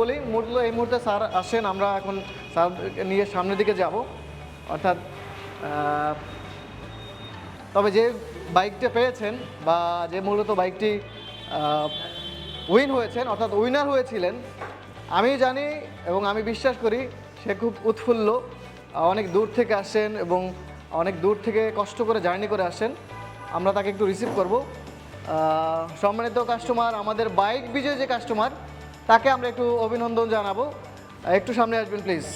বলি মূলত এই মুহূর্তে স্যার আসেন, আমরা এখন স্যার নিয়ে সামনের দিকে যাব। অর্থাৎ তবে যে বাইকটা পেয়েছেন বা যে মূলত বাইকটি উইন হয়েছেন, অর্থাৎ উইনার হয়েছিলেন, আমি জানি এবং আমি বিশ্বাস করি সে খুব উৎফুল্ল, অনেক দূর থেকে আসেন এবং অনেক দূর থেকে কষ্ট করে জার্নি করে আসেন। আমরা তাকে একটু রিসিভ করব। সম্মানিত কাস্টমার, আমাদের বাইক বিজয় যে কাস্টমার তাকে আমরা একটু অভিনন্দন জানাব। একটু সামনে আসবেন প্লিজ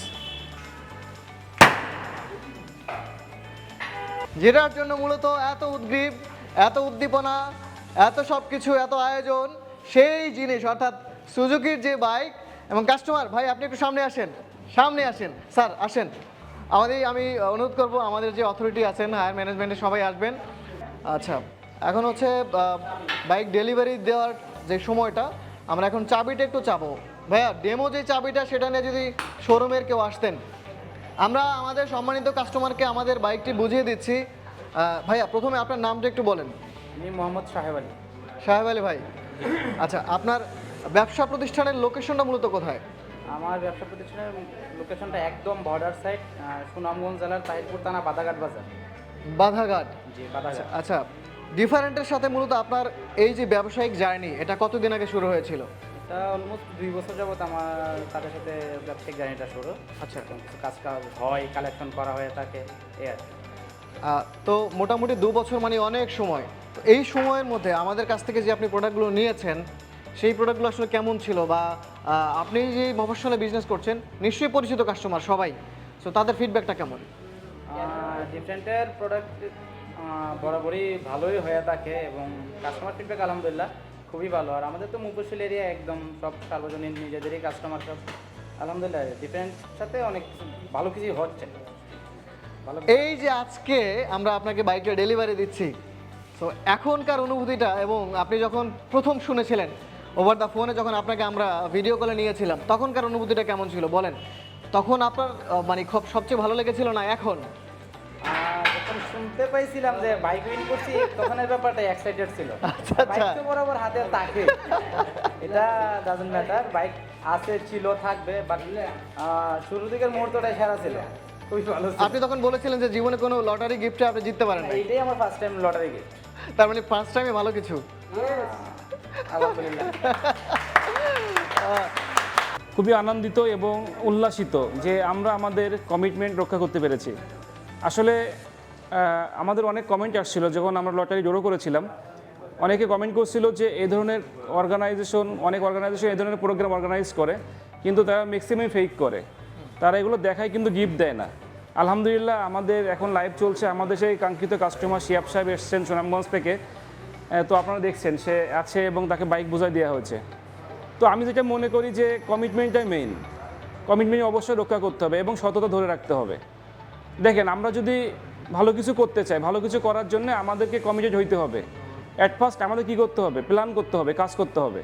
যেটার জন্য মূলত এত উদ্গ্রীব, এত উদ্দীপনা, এত সব কিছু এত আয়োজন, সেই জিনিস, অর্থাৎ সুজুকির যে বাইক এবং কাস্টমার ভাই, আপনি একটু সামনে আসেন সামনে আসেন, স্যার, আসেন। আমাদের, আমি অনুরোধ করব, আমাদের যে অথরিটি আছেন হায়ার ম্যানেজমেন্টে সবাই আসবেন। আচ্ছা এখন হচ্ছে বাইক ডেলিভারি দেওয়ার যে সময়টা আমরা এখন চাবিটা একটু চাবো। ভাইয়া ডেমো যে চাবিটা সেটা নিয়ে যদি শোরুমের কেউ আসতেন। আমরা আমাদের সম্মানিত কাস্টমারকে আমাদের বাইকটি বুঝিয়ে দিচ্ছি। ভাইয়া প্রথমে আপনার নামটা একটু বলেন। আমি মোহাম্মদ সাহেব আলী। সাহেব আলী ভাই। আচ্ছা আপনার ব্যবসা প্রতিষ্ঠানের লোকেশনটা মূলত কোথায়? আমার ব্যবসা প্রতিষ্ঠানের লোকেশনটা একদম বর্ডার সাইড সুনামগঞ্জ জেলার তাহিরপুর থানা বাদাঘাট বাজার। বাধাঘাট। জি বাদাঘাট আচ্ছা ডিফারেন্টের সাথে মূলত আপনার এই যে ব্যবসায়িক জার্নি এটা কতদিন আগে শুরু হয়েছিল? এটা অলমোস্ট দুই বছর যাবত আমার তাদের সাথে ব্যবসায়িক জার্নিটা শুরু। আচ্ছা। কাজ কাজ হয় কালেকশন করা হয়ে থাকে এই আর কি। তো মোটামুটি দু বছর মানে অনেক সময়। তো এই সময়ের মধ্যে আমাদের কাছ থেকে যে আপনি প্রোডাক্টগুলো নিয়েছেন সেই প্রোডাক্টগুলো আসলে কেমন ছিল? বা আপনি যে মফস্বলে বিজনেস করছেন নিশ্চয়ই পরিচিত কাস্টমার সবাই। তো তাদের ফিডব্যাকটা কেমন? ডিফারেন্টের প্রোডাক্ট বরাবরই ভালোই হয়ে থাকে এবং কাস্টমার ফিডব্যাক আলহামদুলিল্লাহ খুবই ভালো। আর আমাদের তো মুখোশিল এরিয়া একদম সব সার্বজনীন নিজেদেরই কাস্টমার সব। আলহামদুলিল্লাহ ডিফারেন্ট সাথে অনেক ভালো কিছুই হচ্ছে। এই যে আজকে আমরা আপনাকে বাইকটা ডেলিভারি দিচ্ছি তো এখনকার অনুভূতিটা এবং আপনি যখন প্রথম শুনেছিলেন ওভার দ্য ফোনে যখন আপনাকে আমরা ভিডিও কলে নিয়েছিলাম, তখনকার অনুভূতিটা কেমন ছিল বলেন? তখন আপনার মানে খুব সবচেয়ে ভালো লেগেছিল না এখন? শুনতে পাইছিলাম যে বাইক উইন করছি তখনের ব্যাপারটা এক্সাইটেড ছিল। আচ্ছা, আচ্ছা। বাইক তো বরাবর হাতে থাকে। এটা ডাজন্ট ম্যাটার বাইক আছে ছিল থাকবে বাট শুরু দিকের মুহূর্তটাই সেরা ছিল। খুবই ভালো ছিল। আপনি তখন বলেছিলেন যে জীবনে কোনো লটারি গিফটে আপনি জিততে পারেন না এইটাই আমার ফার্স্ট টাইম লটারি গিফট তার মানে ফার্স্ট টাইমে ভালো কিছু। খুবই আনন্দিত এবং উল্লাসিত যে আমরা আমাদের কমিটমেন্ট রক্ষা করতে পেরেছি। আসলে আমাদের অনেক কমেন্ট আসছিল, যখন আমরা লটারি জড়ো করেছিলাম। অনেকে কমেন্ট করছিল যে এই ধরনের অর্গানাইজেশন অনেক অর্গানাইজেশন এই ধরনের প্রোগ্রাম অর্গানাইজ করে, কিন্তু তারা ম্যাক্সিমাম ফেক করে। তারা এগুলো দেখায় কিন্তু গিফট দেয় না। আলহামদুলিল্লাহ, আমাদের এখন লাইভ চলছে। আমাদের সেই কাঙ্ক্ষিত কাস্টমার শিয়াব সাহেব এসছেন সুনামগঞ্জ থেকে। তো আপনারা দেখছেন, সে আছে এবং তাকে বাইক বোঝাই দেওয়া হয়েছে। তো আমি যেটা মনে করি যে কমিটমেন্টটাই মেইন কমিটমেন্ট অবশ্যই রক্ষা করতে হবে এবং সততা ধরে রাখতে হবে। দেখেন, আমরা যদি ভালো কিছু করতে চাই ভালো কিছু করার জন্য আমাদেরকে কমিটেড হইতে হবে। অ্যাট ফার্স্ট আমাদের কী করতে হবে? প্ল্যান করতে হবে, কাজ করতে হবে।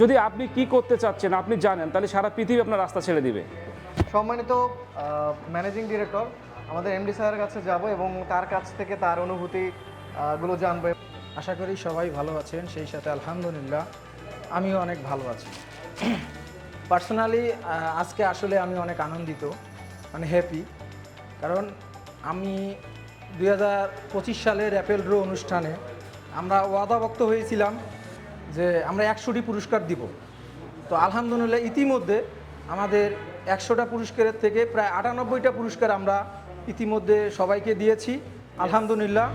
যদি আপনি কি করতে চাচ্ছেন, আপনি জানেন, তাহলে সারা পৃথিবী আপনার রাস্তা ছেড়ে দিবে। সম্মানিত ম্যানেজিং ডিরেক্টর আমাদের এমডি স্যারের কাছে যাব এবং তার কাছ থেকে তার অনুভূতি গুলো জানব। আশা করি সবাই ভালো আছেন, সেই সাথে আলহামদুলিল্লাহ, আমিও অনেক ভালো আছি। পার্সোনালি আজকে আসলে আমি অনেক আনন্দিত মানে হ্যাপি কারণ আমি দুই হাজার পঁচিশ সালের অ্যাপেল ড্রো অনুষ্ঠানে আমরা ওয়াদাবক্ত হয়েছিলাম যে আমরা একশোটি পুরস্কার দিব। তো আলহামদুলিল্লাহ ইতিমধ্যে আমাদের একশোটা পুরস্কারের থেকে প্রায় আটানব্বইটা পুরস্কার আমরা ইতিমধ্যে সবাইকে দিয়েছি। আলহামদুলিল্লাহ।